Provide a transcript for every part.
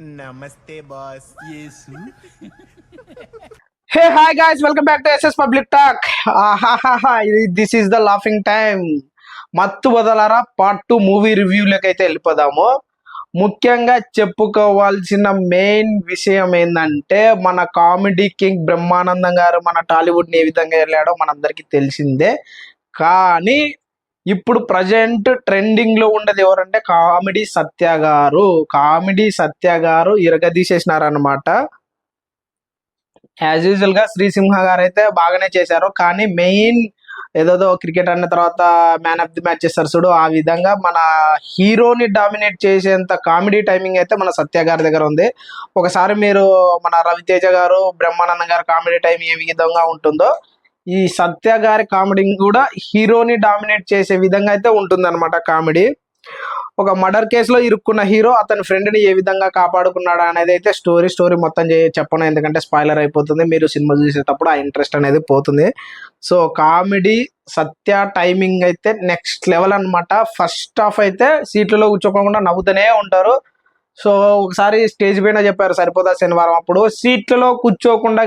నమస్తే boss. Yesu. Hey hi guys welcome back to SS public talk. This is the laughing time. Mathu Vadalara? Part two movie రివ్యూలకి అయితే వెళ్ళిపోదాము. ముఖ్యంగా చెప్పుకోవాల్సిన main విషయం ఏంటంటే మన కామెడీ కింగ్ బ్రహ్మానందం గారు మన టాలీవుడ్ని ఏ విధంగా వెళ్ళాడో మనందరికీ తెలిసిందే. కానీ ఇప్పుడు ప్రజెంట్ ట్రెండింగ్లో ఉండేది ఎవరంటే కామెడీ సత్య గారు. కామెడీ సత్య గారు ఇరగదీసేసినారనమాట యాజ్ యూజువల్గా శ్రీసింహ గారు అయితే బాగానే చేశారు. కానీ మెయిన్ ఏదోదో క్రికెట్ అన్న తర్వాత మ్యాన్ ఆఫ్ ది మ్యాచ్ చేస్తారు చూడు. ఆ విధంగా మన హీరోని డామినేట్ చేసేంత కామెడీ టైమింగ్ అయితే మన సత్య గారి దగ్గర ఉంది. ఒకసారి మీరు మన రవితేజ గారు బ్రహ్మానందం గారు కామెడీ టైం ఏ విధంగా ఉంటుందో ఈ సత్య గారి కామెడీ కూడా హీరోని డామినేట్ చేసే విధంగా అయితే ఉంటుంది అనమాట కామెడీ. ఒక మర్డర్ కేసులో ఇరుక్కున్న హీరో అతని ఫ్రెండ్ని ఏ విధంగా కాపాడుకున్నాడు అనేది అయితే స్టోరీ స్టోరీ మొత్తం చెప్పను. ఎందుకంటే స్పాయిలర్ అయిపోతుంది. మీరు సినిమా చూసేటప్పుడు ఆ ఇంట్రెస్ట్ అనేది పోతుంది. సో కామెడీ సత్య టైమింగ్ అయితే నెక్స్ట్ లెవెల్ అన్నమాట. ఫస్ట్ హాఫ్ అయితే సీట్లలో కూర్చోకుండా నవ్వుతూనే ఉంటారు. సో ఒకసారి స్టేజ్ పైన చెప్పారు సరిపోదా శనివారం అప్పుడు. సీట్లలో కూర్చోకుండా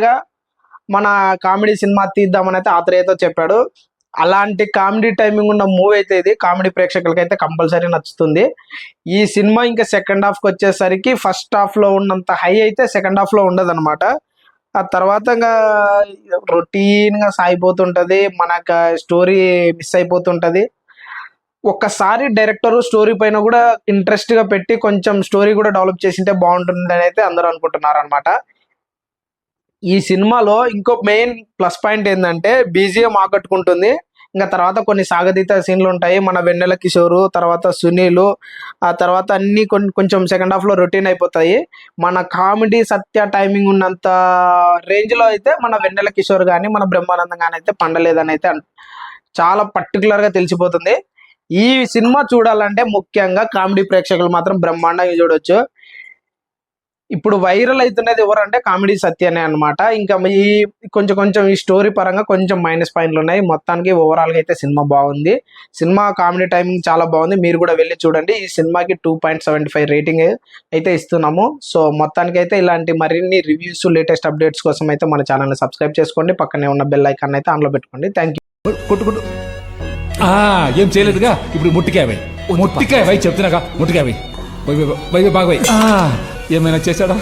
మన కామెడీ సినిమా తీద్దామని అయితే ఆత్రేయతో చెప్పాడు. అలాంటి కామెడీ టైమింగ్ ఉన్న మూవీ అయితే ఇది. కామెడీ ప్రేక్షకులకి అయితే కంపల్సరీ నచ్చుతుంది. ఈ సినిమా ఇంకా సెకండ్ హాఫ్కి వచ్చేసరికి ఫస్ట్ హాఫ్లో ఉన్నంత హై అయితే సెకండ్ హాఫ్లో ఉండదు అనమాట ఆ తర్వాత ఇంకా రొటీన్గా మనకు స్టోరీ మిస్ అయిపోతుంటది. ఒక్కసారి డైరెక్టర్ స్టోరీ పైన కూడా ఇంట్రెస్ట్గా పెట్టి కొంచెం స్టోరీ కూడా డెవలప్ చేసింటే బాగుంటుంది అని అయితే అందరూ అనుకుంటున్నారు అనమాట ఈ సినిమాలో ఇంకో మెయిన్ ప్లస్ పాయింట్ ఏంటంటే బీజిఎం ఆకట్టుకుంటుంది. ఇంకా తర్వాత కొన్ని సాగతీత సీన్లు ఉంటాయి. మన వెన్నెల కిషోరు తర్వాత సునీలు ఆ తర్వాత అన్ని కొన్ని కొంచెం సెకండ్ హాఫ్లో రొటీన్ అయిపోతాయి. మన కామెడీ సత్య టైమింగ్ ఉన్నంత రేంజ్లో అయితే మన వెన్నెల కిషోర్ కానీ మన బ్రహ్మానందం కానీ అయితే పండలేదని అయితే చాలా పర్టికులర్గా తెలిసిపోతుంది. ఈ సినిమా చూడాలంటే ముఖ్యంగా కామెడీ ప్రేక్షకులు మాత్రం బ్రహ్మాండంగా చూడొచ్చు. ఇప్పుడు వైరల్ అవుతున్నది ఎవరంటే కామెడీ సత్యనే అన్నమాట. ఇంకా ఈ కొంచెం కొంచెం ఈ స్టోరీ పరంగా కొంచెం మైనస్ పాయింట్లు ఉన్నాయి. మొత్తానికి ఓవరాల్గా అయితే సినిమా బాగుంది. సినిమా కామెడీ టైమింగ్ చాలా బాగుంది. మీరు కూడా వెళ్ళి చూడండి. ఈ సినిమాకి two point seventy five rating అయితే ఇస్తున్నాము. సో మొత్తానికి అయితే ఇలాంటి మరిన్ని రివ్యూస్ లేటెస్ట్ అప్డేట్స్ కోసం అయితే మన ఛానల్ సబ్స్క్రైబ్ చేసుకోండి. పక్కనే ఉన్న బెల్ ఐకాన్ అయితే ఆన్లో పెట్టుకోండి. థ్యాంక్ యూ కొట్టు కొట్టు. ఆ, ఏం చేయలేదుగా? ఇప్పుడు ముట్టికాయ ముట్టికాయ వై చెప్తున్నాగా? ముట్టికాయ బాగా ఏమైనా చేశాడా